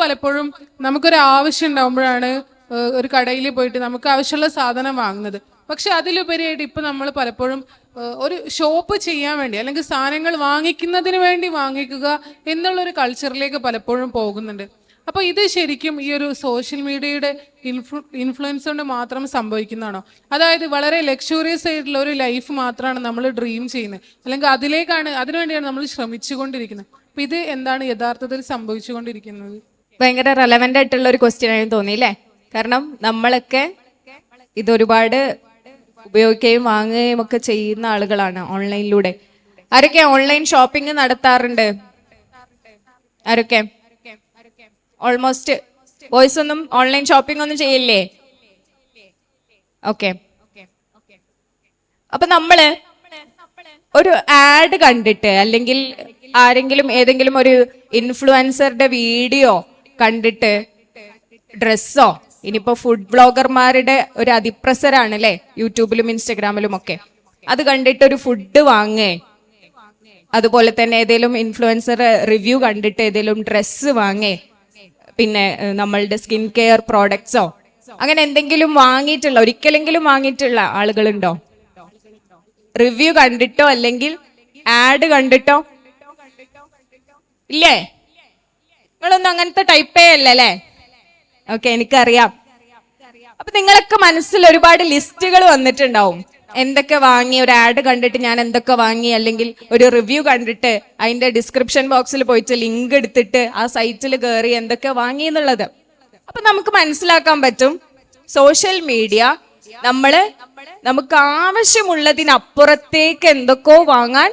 പലപ്പോഴും നമുക്കൊരു ആവശ്യം ഉണ്ടാകുമ്പോഴാണ് ഒരു കടയിൽ പോയിട്ട് നമുക്ക് ആവശ്യമുള്ള സാധനം വാങ്ങുന്നത്. പക്ഷെ അതിലുപരിയായിട്ട് ഇപ്പൊ നമ്മൾ പലപ്പോഴും ഒരു ഷോപ്പ് ചെയ്യാൻ വേണ്ടി അല്ലെങ്കിൽ സാധനങ്ങൾ വാങ്ങിക്കുന്നതിന് വേണ്ടി വാങ്ങിക്കുക എന്നുള്ളൊരു കൾച്ചറിലേക്ക് പലപ്പോഴും പോകുന്നുണ്ട്. അപ്പൊ ഇത് ശരിക്കും ഈ ഒരു സോഷ്യൽ മീഡിയയുടെ ഇൻഫ്ലു ഇൻഫ്ലുവൻസ് കൊണ്ട് മാത്രം സംഭവിക്കുന്നതാണോ? അതായത് വളരെ ലക്ഷൂറിയസ് ആയിട്ടുള്ള ഒരു ലൈഫ് മാത്രമാണ് നമ്മൾ ഡ്രീം ചെയ്യുന്നത്. അല്ലെങ്കിൽ അതിലേക്കാണ് അതിനുവേണ്ടിയാണ് നമ്മൾ ശ്രമിച്ചുകൊണ്ടിരിക്കുന്നത്. അപ്പൊ ഇത് എന്താണ് യഥാർത്ഥത്തിൽ സംഭവിച്ചുകൊണ്ടിരിക്കുന്നത്? ഭയങ്കര റെലവെന്റ് ആയിട്ടുള്ള ഒരു ക്വസ്റ്റ്യൻ ആയി തോന്നി അല്ലേ കാരണം നമ്മളൊക്കെ ഇതൊരുപാട് ഉപയോഗിക്കുകയും വാങ്ങുകയും ഒക്കെ ചെയ്യുന്ന ആളുകളാണ് ഓൺലൈനിലൂടെ ആരൊക്കെ ഓൺലൈൻ ഷോപ്പിംഗ് നടത്താറുണ്ട്? ആരൊക്കെ? ഓൾമോസ്റ്റ് ബോയ്സ് ഒന്നും ഓൺലൈൻ ഷോപ്പിംഗ് ഒന്നും ചെയ്യില്ലേ? ഓക്കെ അപ്പൊ നമ്മൾ ഒരു ആഡ് കണ്ടിട്ട് അല്ലെങ്കിൽ ആരെങ്കിലും ഏതെങ്കിലും ഒരു ഇൻഫ്ലുവൻസറുടെ വീഡിയോ കണ്ടിട്ട് ഡ്രസ്സോ? ഇനിയിപ്പോ ഫുഡ് ബ്ലോഗർമാരുടെ ഒരു അതിപ്രസരാണ് അല്ലെ യൂട്യൂബിലും ഇൻസ്റ്റഗ്രാമിലും ഒക്കെ. അത് കണ്ടിട്ട് ഒരു ഫുഡ് വാങ്ങേ. അതുപോലെ തന്നെ ഏതെങ്കിലും ഇൻഫ്ലുവൻസർ റിവ്യൂ കണ്ടിട്ട് ഏതെങ്കിലും ഡ്രസ്സ് വാങ്ങേ. പിന്നെ നമ്മളുടെ സ്കിൻ കെയർ പ്രോഡക്ട്സോ അങ്ങനെ എന്തെങ്കിലും വാങ്ങിയിട്ടുള്ള ഒരിക്കലെങ്കിലും വാങ്ങിയിട്ടുള്ള ആളുകളുണ്ടോ? റിവ്യൂ കണ്ടിട്ടോ? അല്ലെങ്കിൽ ആഡ് കണ്ടിട്ടോ? ഇല്ലേ? നിങ്ങളൊന്നും അങ്ങനത്തെ ടൈപ്പേ അല്ല അല്ലേ? ഓക്കെ എനിക്കറിയാം. അപ്പൊ നിങ്ങളൊക്കെ മനസ്സിൽ ഒരുപാട് ലിസ്റ്റുകൾ വന്നിട്ടുണ്ടാവും. എന്തൊക്കെ വാങ്ങി ഒരു ആഡ് കണ്ടിട്ട് ഞാൻ എന്തൊക്കെ വാങ്ങി അല്ലെങ്കിൽ ഒരു റിവ്യൂ കണ്ടിട്ട് അതിന്റെ ഡിസ്ക്രിപ്ഷൻ ബോക്സിൽ പോയിട്ട് ലിങ്ക് എടുത്തിട്ട് ആ സൈറ്റിൽ കയറി എന്തൊക്കെ വാങ്ങി എന്നുള്ളത്. അപ്പൊ നമുക്ക് മനസ്സിലാക്കാൻ പറ്റും സോഷ്യൽ മീഡിയ നമ്മൾ നമുക്ക് ആവശ്യമുള്ളതിനപ്പുറത്തേക്ക് എന്തൊക്കെയോ വാങ്ങാൻ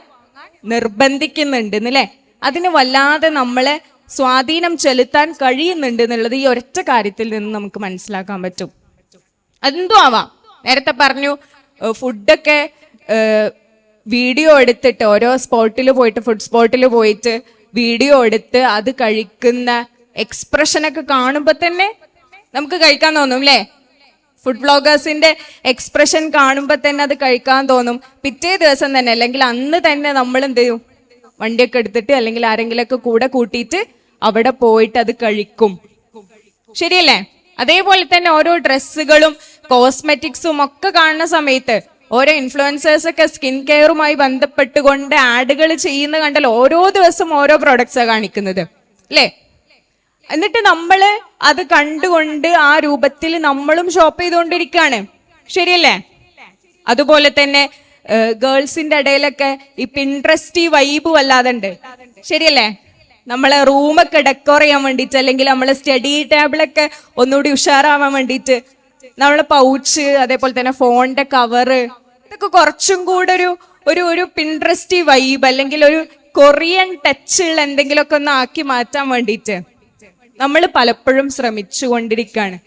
നിർബന്ധിക്കുന്നുണ്ട് എന്നല്ലേ അതിന് വല്ലാതെ നമ്മളെ സ്വാധീനം ചെലുത്താൻ കഴിയുന്നുണ്ട് എന്നുള്ളത് ഈ ഒരൊറ്റ കാര്യത്തിൽ നിന്ന് നമുക്ക് മനസ്സിലാക്കാൻ പറ്റും. അതെന്തോ ആവാം. നേരത്തെ പറഞ്ഞു ഫുഡൊക്കെ വീഡിയോ എടുത്തിട്ട് ഓരോ സ്പോട്ടിൽ പോയിട്ട് ഫുഡ് സ്പോട്ടിൽ പോയിട്ട് വീഡിയോ എടുത്ത് അത് കഴിക്കുന്ന എക്സ്പ്രഷനൊക്കെ കാണുമ്പോൾ തന്നെ നമുക്ക് കഴിക്കാൻ തോന്നും അല്ലേ ഫുഡ് ബ്ലോഗേഴ്സിന്റെ എക്സ്പ്രഷൻ കാണുമ്പോൾ തന്നെ അത് കഴിക്കാൻ തോന്നും. പിറ്റേ ദിവസം തന്നെ അല്ലെങ്കിൽ അന്ന് തന്നെ നമ്മൾ എന്ത് ചെയ്യും? വണ്ടിയൊക്കെ എടുത്തിട്ട് അല്ലെങ്കിൽ ആരെങ്കിലൊക്കെ കൂടെ കൂട്ടിയിട്ട് അവിടെ പോയിട്ട് അത് കഴിക്കും. ശരിയല്ലേ? അതേപോലെ തന്നെ ഓരോ ഡ്രസ്സുകളും കോസ്മെറ്റിക്സും ഒക്കെ കാണുന്ന സമയത്ത് ഓരോ ഇൻഫ്ലുവൻസേഴ്സ് ഒക്കെ സ്കിൻ കെയറുമായി ബന്ധപ്പെട്ടുകൊണ്ട് ആഡുകൾ ചെയ്യുന്ന കണ്ടാൽ ഓരോ ദിവസം ഓരോ പ്രൊഡക്ട്സാണ് കാണിക്കുന്നത്. അല്ലേ? എന്നിട്ട് നമ്മൾ അത് കണ്ടുകൊണ്ട് ആ രൂപത്തിൽ നമ്മളും ഷോപ്പ് ചെയ്തുകൊണ്ടിരിക്കുകയാണ്. ശരിയല്ലേ? അതുപോലെ തന്നെ ഗേൾസിന്റെ ഇടയിലൊക്കെ ഈ പിൻട്രസ്റ്റി വൈബ് വല്ലാതെ ഉണ്ട്. ശരിയല്ലേ? നമ്മളെ റൂമൊക്കെ ഡെക്കോർ ചെയ്യാൻ വേണ്ടിയിട്ട് അല്ലെങ്കിൽ നമ്മളെ സ്റ്റഡി ടേബിളൊക്കെ ഒന്നുകൂടി ഉഷാറാവാൻ വേണ്ടിയിട്ട് നമ്മളെ പൗച്ച് അതേപോലെ തന്നെ ഫോണിന്റെ കവറ് ഇതൊക്കെ കുറച്ചും കൂടെ ഒരു ഒരു ഒരു പിൻട്രസ്റ്റി വൈബ് അല്ലെങ്കിൽ ഒരു കൊറിയൻ ടച്ച് ഉള്ള എന്തെങ്കിലുമൊക്കെ ഒന്ന് ആക്കി മാറ്റാൻ വേണ്ടിയിട്ട് നമ്മൾ പലപ്പോഴും ശ്രമിച്ചു കൊണ്ടിരിക്കുകയാണ്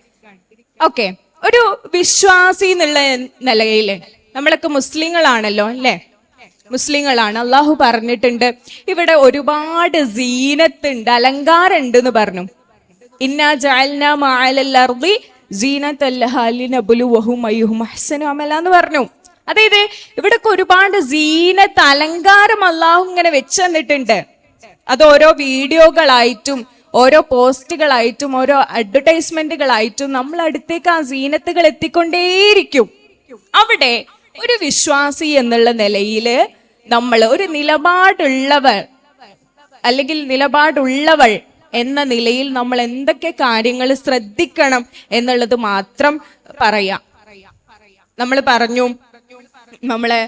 ഓക്കെ ഒരു വിശ്വാസി എന്നുള്ള നിലയിൽ നമ്മളൊക്കെ മുസ്ലിങ്ങളാണല്ലോ അല്ലേ? മുസ്ലിങ്ങളാണ്. അള്ളാഹു പറഞ്ഞിട്ടുണ്ട് ഇവിടെ ഒരുപാട് സീനത്തുണ്ട് അലങ്കാരം ഉണ്ട് എന്ന് പറഞ്ഞു ഇന്നാ എന്ന് പറഞ്ഞു. അതായത് ഇവിടൊക്കെ ഒരുപാട് സീനത്ത് അലങ്കാരം അള്ളാഹു ഇങ്ങനെ വെച്ച് തന്നിട്ടുണ്ട്. അത് ഓരോ വീഡിയോകളായിട്ടും ഓരോ പോസ്റ്റുകളായിട്ടും ഓരോ അഡ്വർടൈസ്മെന്റുകളായിട്ടും നമ്മൾ അടുത്തേക്ക് ആ സീനത്തുകൾ എത്തിക്കൊണ്ടേയിരിക്കും. അവിടെ ഒരു വിശ്വാസി എന്നുള്ള നിലയിൽ നമ്മൾ ഒരു നിലപാടുള്ളവർ അല്ലെങ്കിൽ നിലപാടുള്ളവൾ എന്ന നിലയിൽ നമ്മൾ എന്തൊക്കെ കാര്യങ്ങൾ ശ്രദ്ധിക്കണം എന്നുള്ളത് മാത്രം പറയാം. നമ്മൾ പറഞ്ഞു നമ്മളെ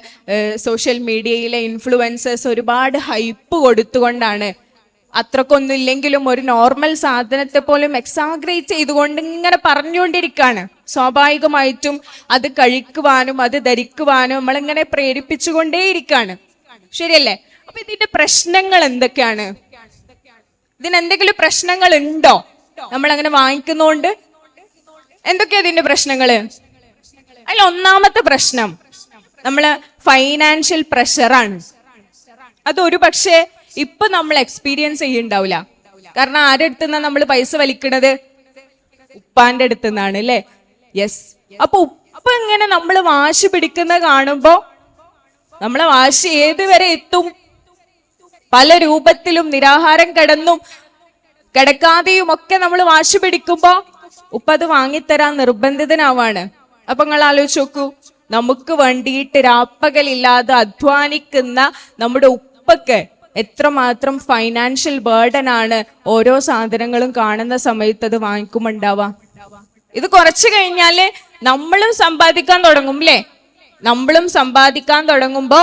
സോഷ്യൽ മീഡിയയിലെ ഇൻഫ്ലുവൻസേഴ്സ് ഒരുപാട് ഹൈപ്പ് കൊടുത്തുകൊണ്ടാണ് അത്രക്കൊന്നും ഇല്ലെങ്കിലും ഒരു നോർമൽ സാധനത്തെ പോലും എക്സാഗ്രേറ്റ് ചെയ്തുകൊണ്ട് ഇങ്ങനെ പറഞ്ഞുകൊണ്ടിരിക്കുകയാണ് സ്വാഭാവികമായിട്ടും അത് കഴിക്കുവാനും അത് ധരിക്കുവാനും നമ്മളിങ്ങനെ പ്രേരിപ്പിച്ചുകൊണ്ടേയിരിക്കുകയാണ് ശരിയല്ലേ? അപ്പൊ ഇതിന്റെ പ്രശ്നങ്ങൾ എന്തൊക്കെയാണ്? ഇതിനെന്തെങ്കിലും പ്രശ്നങ്ങൾ ഉണ്ടോ നമ്മൾ അങ്ങനെ വാങ്ങിക്കുന്നോണ്ട്? എന്തൊക്കെയാ ഇതിന്റെ പ്രശ്നങ്ങൾ അല്ല ഒന്നാമത്തെ പ്രശ്നം. നമ്മൾ ഫൈനാൻഷ്യൽ പ്രഷറാണ് അത് ഒരു പക്ഷേ ഇപ്പൊ നമ്മൾ എക്സ്പീരിയൻസ് ചെയ്യുന്നുണ്ടാവില്ല കാരണം ആരുടെ അടുത്ത് നിന്നാ നമ്മൾ പൈസ വലിക്കണത്? ഉപ്പാന്റെ അടുത്ത് നിന്നാണ് അല്ലേ യെസ് അപ്പൊ ഉപ്പ ഇങ്ങനെ നമ്മൾ വാശി പിടിക്കുന്ന കാണുമ്പോ നമ്മളെ വാശി ഏതുവരെ എത്തും? പല രൂപത്തിലും നിരാഹാരം കിടന്നും കിടക്കാതെയും ഒക്കെ നമ്മൾ വാശി പിടിക്കുമ്പോ ഉപ്പ അത് വാങ്ങിത്തരാൻ നിർബന്ധിതനാവാണ്. അപ്പൊ നിങ്ങൾ ആലോചിച്ച് നോക്കൂ. നമുക്ക് വേണ്ടിയിട്ട് രാപ്പകലില്ലാതെ അധ്വാനിക്കുന്ന നമ്മുടെ ഉപ്പക്ക് എത്രമാത്രം ഫൈനാൻഷ്യൽ ബേർഡൻ ആണ് ഓരോ സാധനങ്ങളും കാണുന്ന സമയത്ത് അത് വാങ്ങിക്കുമുണ്ടാവാ ഇത് കുറച്ചു കഴിഞ്ഞാൽ നമ്മളും സമ്പാദിക്കാൻ തുടങ്ങും അല്ലേ നമ്മളും സമ്പാദിക്കാൻ തുടങ്ങുമ്പോ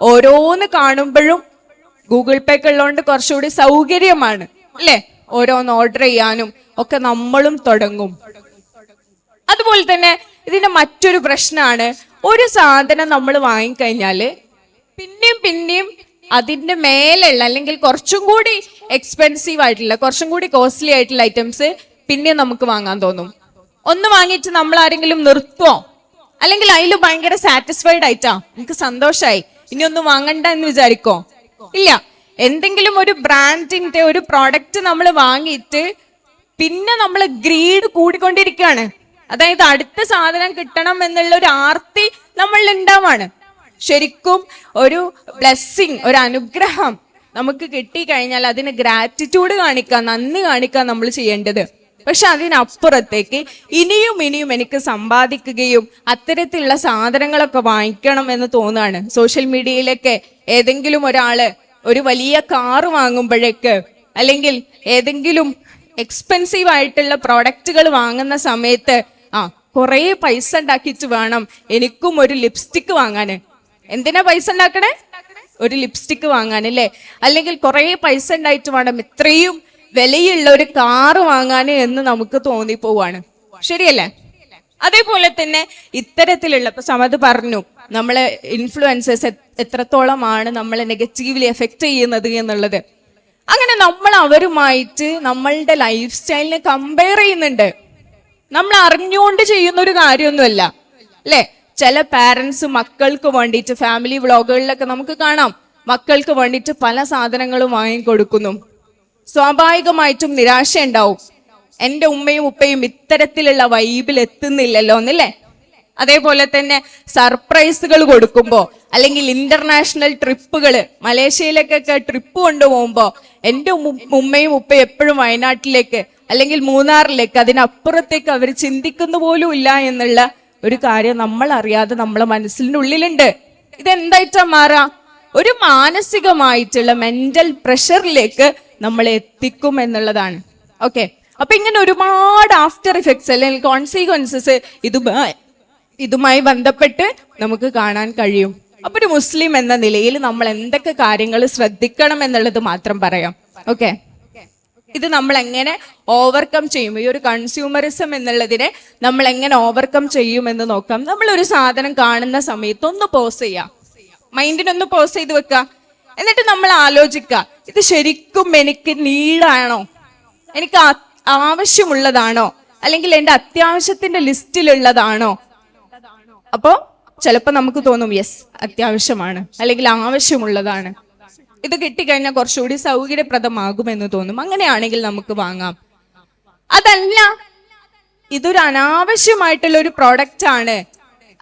ഓരോന്ന് കാണുമ്പോഴും ഗൂഗിൾ പേ ഉള്ളതുകൊണ്ട് കുറച്ചുകൂടി സൗകര്യമാണ് അല്ലേ ഓരോന്ന് ഓർഡർ ചെയ്യാനും ഒക്കെ നമ്മളും തുടങ്ങും. അതുപോലെ തന്നെ ഇതിന്റെ മറ്റൊരു പ്രശ്നമാണ് ഒരു സാധനം നമ്മൾ വാങ്ങിക്കഴിഞ്ഞാൽ പിന്നെയും പിന്നെയും അതിന്റെ മേലുള്ള അല്ലെങ്കിൽ കുറച്ചും കൂടി എക്സ്പെൻസീവ് ആയിട്ടുള്ള കുറച്ചും കൂടി കോസ്റ്റ്ലി ആയിട്ടുള്ള ഐറ്റംസ് പിന്നെ നമുക്ക് വാങ്ങാൻ തോന്നും. ഒന്ന് വാങ്ങിയിട്ട് നമ്മൾ ആരെങ്കിലും നിർത്തുവോ? അല്ലെങ്കിൽ അതിൽ ഭയങ്കര സാറ്റിസ്ഫൈഡ് ആയിട്ടാ? എനിക്ക് സന്തോഷമായി ഇനി ഒന്നും വാങ്ങണ്ട എന്ന് വിചാരിക്കോ? ഇല്ല. എന്തെങ്കിലും ഒരു ബ്രാൻഡിന്റെ ഒരു പ്രോഡക്റ്റ് നമ്മൾ വാങ്ങിയിട്ട് പിന്നെ നമ്മൾ ഗ്രീഡ് കൂടിക്കൊണ്ടിരിക്കുകയാണ്. അതായത് അടുത്ത സാധനം കിട്ടണം എന്നുള്ള ഒരു ആർത്തി നമ്മളിൽ ഉണ്ടാവാണ്. ശരിക്കും ഒരു ബ്ലെസ്സിങ് ഒരു അനുഗ്രഹം നമുക്ക് കിട്ടിക്കഴിഞ്ഞാൽ അതിന് ഗ്രാറ്റിറ്റ്യൂഡ് കാണിക്കാൻ നന്ദി കാണിക്കാൻ നമ്മൾ ചെയ്യേണ്ടത്. പക്ഷെ അതിനപ്പുറത്തേക്ക് ഇനിയും ഇനിയും എനിക്ക് സമ്പാദിക്കുകയും അത്തരത്തിലുള്ള സാധനങ്ങളൊക്കെ വാങ്ങിക്കണം എന്ന് തോന്നുകയാണ് സോഷ്യൽ മീഡിയയിലൊക്കെ ഏതെങ്കിലും ഒരാൾ ഒരു വലിയ കാറ് വാങ്ങുമ്പോഴേക്ക് അല്ലെങ്കിൽ ഏതെങ്കിലും എക്സ്പെൻസീവ് ആയിട്ടുള്ള പ്രോഡക്റ്റുകൾ വാങ്ങുന്ന സമയത്ത് ആ കുറേ പൈസ ഉണ്ടാക്കിച്ച് വേണം എനിക്കും ഒരു ലിപ്സ്റ്റിക് വാങ്ങാന് എന്തിനാ പൈസ ഉണ്ടാക്കണേ? ഒരു ലിപ്സ്റ്റിക് വാങ്ങാൻ അല്ലേ? അല്ലെങ്കിൽ കുറേ പൈസ ഉണ്ടായിട്ട് വേണം. ഇത്രയും വിലയുള്ള ഒരു കാറ് വാങ്ങാൻ എന്ന് നമുക്ക് തോന്നിപ്പോവാണ്. ശരിയല്ലേ? അതേപോലെ തന്നെ ഇത്തരത്തിലുള്ള ഇപ്പൊ സമത് പറഞ്ഞു നമ്മളെ ഇൻഫ്ലുവൻസേഴ്സ് എത്രത്തോളമാണ് നമ്മളെ നെഗറ്റീവ്ലി എഫക്ട് ചെയ്യുന്നത് എന്നുള്ളത്. അങ്ങനെ നമ്മൾ അവരുമായിട്ട് നമ്മളുടെ ലൈഫ് സ്റ്റൈലിനെ കമ്പയർ ചെയ്യുന്നുണ്ട്. നമ്മൾ അറിഞ്ഞുകൊണ്ട് ചെയ്യുന്ന ഒരു കാര്യമൊന്നുമല്ല. അല്ലെ? ചില പാരൻസ് മക്കൾക്ക് വേണ്ടിയിട്ട് ഫാമിലി വ്ളോഗുകളിലൊക്കെ നമുക്ക് കാണാം. മക്കൾക്ക് വേണ്ടിയിട്ട് പല സാധനങ്ങളും വാങ്ങിക്കൊടുക്കുന്നു. സ്വാഭാവികമായിട്ടും നിരാശ ഉണ്ടാവും എന്റെ ഉമ്മയും ഉപ്പയും ഇത്തരത്തിലുള്ള വൈബിൽ എത്തുന്നില്ലല്ലോ എന്നല്ലേ? അതേപോലെ തന്നെ സർപ്രൈസുകൾ കൊടുക്കുമ്പോൾ അല്ലെങ്കിൽ ഇന്റർനാഷണൽ ട്രിപ്പുകൾ മലേഷ്യയിലേക്കൊക്കെ ട്രിപ്പ് കൊണ്ടുപോകുമ്പോ എന്റെ ഉമ്മയും ഉപ്പയും എപ്പോഴും വയനാട്ടിലേക്ക് അല്ലെങ്കിൽ മൂന്നാറിലേക്ക് അതിനപ്പുറത്തേക്ക് അവർ ചിന്തിക്കുന്നു പോലും ഇല്ല എന്നുള്ള ഒരു കാര്യം നമ്മൾ അറിയാതെ നമ്മളെ മനസ്സിന്റെ ഉള്ളിലുണ്ട്. ഇതെന്തായിട്ടാ മാറാ? ഒരു മാനസികമായിട്ടുള്ള മെന്റൽ പ്രഷറിലേക്ക് നമ്മൾ എത്തിക്കും എന്നുള്ളതാണ്. ഓക്കെ അപ്പൊ ഇങ്ങനെ ഒരുപാട് ആഫ്റ്റർ ഇഫക്ട്സ് അല്ലെങ്കിൽ കോൺസിക്വൻസസ് ഇത് ഇതുമായി ബന്ധപ്പെട്ട് നമുക്ക് കാണാൻ കഴിയും. അപ്പൊ ഒരു മുസ്ലിം എന്ന നിലയിൽ നമ്മൾ എന്തൊക്കെ കാര്യങ്ങൾ ശ്രദ്ധിക്കണം എന്നുള്ളത് മാത്രം പറയാം. ഓക്കെ ഇത് നമ്മൾ എങ്ങനെ ഓവർകം ചെയ്യും? ഈ ഒരു കൺസ്യൂമറിസം എന്നുള്ളതിനെ നമ്മൾ എങ്ങനെ ഓവർകം ചെയ്യും എന്ന് നോക്കാം. നമ്മൾ ഒരു സാധനം കാണുന്ന സമയത്ത് ഒന്ന് പോസ് ചെയ്യാം. മൈൻഡിനൊന്ന് പോസ് ചെയ്ത് വെക്കുക എന്നിട്ട് നമ്മൾ ആലോചിക്കുക ഇത് ശരിക്കും എനിക്ക് നീഡാണോ എനിക്ക് ആവശ്യമുള്ളതാണോ? അല്ലെങ്കിൽ എന്റെ അത്യാവശ്യത്തിന്റെ ലിസ്റ്റിലുള്ളതാണോ? അപ്പോ ചിലപ്പോൾ നമുക്ക് തോന്നും യെസ് അത്യാവശ്യമാണ്. അല്ലെങ്കിൽ ആവശ്യമുള്ളതാണ്. ഇത് കിട്ടിക്കഴിഞ്ഞാൽ കുറച്ചുകൂടി സൗകര്യപ്രദമാകുമെന്ന് തോന്നും. അങ്ങനെയാണെങ്കിൽ നമുക്ക് വാങ്ങാം. അതല്ല ഇതൊരു അനാവശ്യമായിട്ടുള്ള ഒരു പ്രോഡക്റ്റ് ആണ്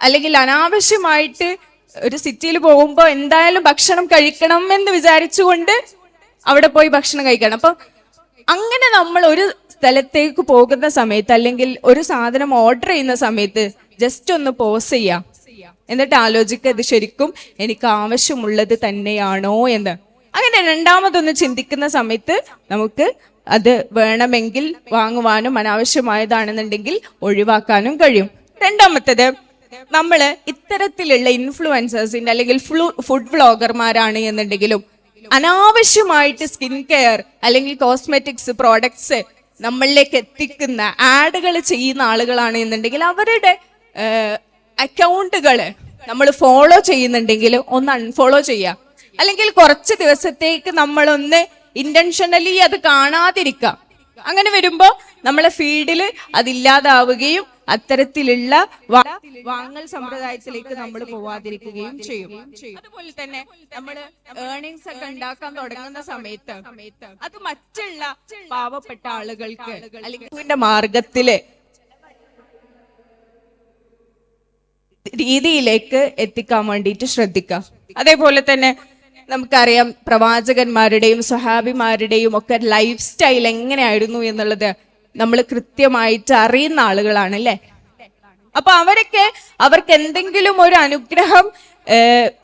അല്ലെങ്കിൽ അനാവശ്യമായിട്ട് ഒരു സിറ്റിയിൽ പോകുമ്പോൾ എന്തായാലും ഭക്ഷണം കഴിക്കണം എന്ന് വിചാരിച്ചുകൊണ്ട് അവിടെ പോയി ഭക്ഷണം കഴിക്കണം. അപ്പൊ അങ്ങനെ നമ്മൾ ഒരു സ്ഥലത്തേക്ക് പോകുന്ന സമയത്ത് അല്ലെങ്കിൽ ഒരു സാധനം ഓർഡർ ചെയ്യുന്ന സമയത്ത് ജസ്റ്റ് ഒന്ന് പോസ് ചെയ്യാം. എന്നിട്ട് ആലോചിക്കുക ഇത് ശരിക്കും എനിക്ക് ആവശ്യമുള്ളത് തന്നെയാണോ എന്ന്. അങ്ങനെ രണ്ടാമതൊന്ന് ചിന്തിക്കുന്ന സമയത്ത് നമുക്ക് അത് വേണമെങ്കിൽ വാങ്ങുവാനും അനാവശ്യമായതാണെന്നുണ്ടെങ്കിൽ ഒഴിവാക്കാനും കഴിയും. രണ്ടാമത്തേത് നമ്മൾ ഇത്തരത്തിലുള്ള ഇൻഫ്ലുവൻസേഴ്സിന്റെ അല്ലെങ്കിൽ ഫുഡ് വ്ളോഗർമാരാണ് എന്നുണ്ടെങ്കിലും അനാവശ്യമായിട്ട് സ്കിൻ കെയർ അല്ലെങ്കിൽ കോസ്മെറ്റിക്സ് പ്രോഡക്ട്സ് നമ്മളിലേക്ക് എത്തിക്കുന്ന ആഡുകൾ ചെയ്യുന്ന ആളുകളാണ് എന്നുണ്ടെങ്കിൽ അവരുടെ അക്കൗണ്ടുകൾ നമ്മൾ ഫോളോ ചെയ്യുന്നുണ്ടെങ്കിൽ ഒന്ന് അൺഫോളോ ചെയ്യാം. അല്ലെങ്കിൽ കുറച്ച് ദിവസത്തേക്ക് നമ്മളൊന്ന് ഇന്റൻഷനലി അത് കാണാതിരിക്കാം. അങ്ങനെ വരുമ്പോ നമ്മളെ ഫീൽഡിൽ അതില്ലാതാവുകയും അത്തരത്തിലുള്ള വാങ്ങൽ സമ്പ്രദായത്തിലേക്ക് നമ്മൾ പോവാതിരിക്കുകയും ചെയ്യും. അതുപോലെ തന്നെ നമ്മൾ ഏർണിങ്സ് ഒക്കെ ഉണ്ടാക്കാൻ തുടങ്ങുന്ന സമയത്ത് അത് മറ്റുള്ള പാവപ്പെട്ട ആളുകൾക്ക് അല്ലെങ്കിൽ മാർഗത്തിൽ രീതിയിലേക്ക് എത്തിക്കാൻ വേണ്ടിയിട്ട് ശ്രദ്ധിക്കുക അതേപോലെ തന്നെ നമുക്കറിയാം പ്രവാചകന്മാരുടെയും സ്വഹാബിമാരുടെയും ഒക്കെ ലൈഫ് സ്റ്റൈൽ എങ്ങനെയായിരുന്നു എന്നുള്ളത് നമ്മൾ കൃത്യമായിട്ട് അറിയുന്ന ആളുകളാണ് അല്ലേ? അപ്പൊ അവരൊക്കെ അവർക്ക് എന്തെങ്കിലും ഒരു അനുഗ്രഹം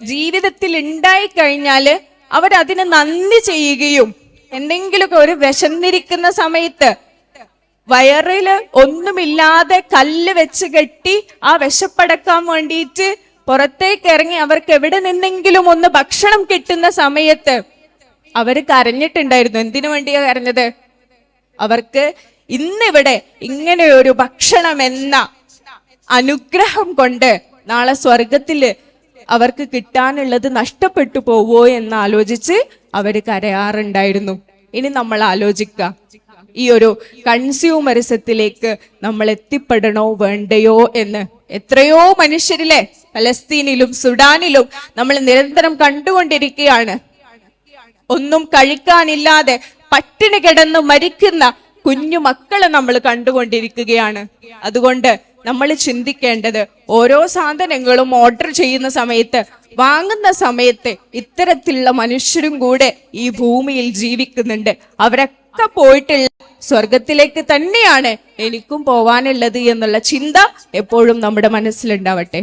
ജീവിതത്തിൽ ഉണ്ടായി കഴിഞ്ഞാൽ അവരതിന് നന്ദി ചെയ്യുകയും എന്തെങ്കിലുമൊക്കെ ഒരു വിശന്നിരിക്കുന്ന സമയത്ത് വയറിൽ ഒന്നുമില്ലാതെ കല്ല് വെച്ച് കെട്ടി ആ വിശപ്പടക്കാൻ വേണ്ടിയിട്ട് പുറത്തേക്ക് ഇറങ്ങി അവർക്ക് എവിടെ നിന്നെങ്കിലും ഒന്ന് ഭക്ഷണം കിട്ടുന്ന സമയത്ത് അവർ കരഞ്ഞിട്ടുണ്ടായിരുന്നു. എന്തിനു വേണ്ടിയാ കരഞ്ഞത്? അവർക്ക് ഇന്നിവിടെ ഇങ്ങനെ ഒരു ഭക്ഷണം എന്ന അനുഗ്രഹം കൊണ്ട് നാളെ സ്വർഗത്തിൽ അവർക്ക് കിട്ടാനുള്ളത് നഷ്ടപ്പെട്ടു പോവോ എന്ന് ആലോചിച്ച് അവർ കരയാറുണ്ടായിരുന്നു. ഇനി നമ്മൾ ആലോചിക്കുക ഈ ഒരു കൺസ്യൂമറിസത്തിലേക്ക് നമ്മൾ എത്തിപ്പെടണോ വേണ്ടയോ എന്ന്? എത്രയോ മനുഷ്യരിലെ പലസ്തീനിലും സുഡാനിലും നമ്മൾ നിരന്തരം കണ്ടുകൊണ്ടിരിക്കുകയാണ്. ഒന്നും കഴിക്കാനില്ലാതെ പട്ടിണി കിടന്ന് മരിക്കുന്ന കുഞ്ഞു മക്കളെ നമ്മൾ കണ്ടുകൊണ്ടിരിക്കുകയാണ്. അതുകൊണ്ട് നമ്മൾ ചിന്തിക്കേണ്ടത് ഓരോ സാധനങ്ങളും ഓർഡർ ചെയ്യുന്ന സമയത്ത് വാങ്ങുന്ന സമയത്ത് ഇത്തരത്തിലുള്ള മനുഷ്യരും കൂടെ ഈ ഭൂമിയിൽ ജീവിക്കുന്നുണ്ട്. അവരൊക്കെ പോയിട്ടുള്ള സ്വർഗത്തിലേക്ക് തന്നെയാണ് എനിക്കും പോവാനുള്ളത് എന്നുള്ള ചിന്ത എപ്പോഴും നമ്മുടെ മനസ്സിലുണ്ടാവട്ടെ.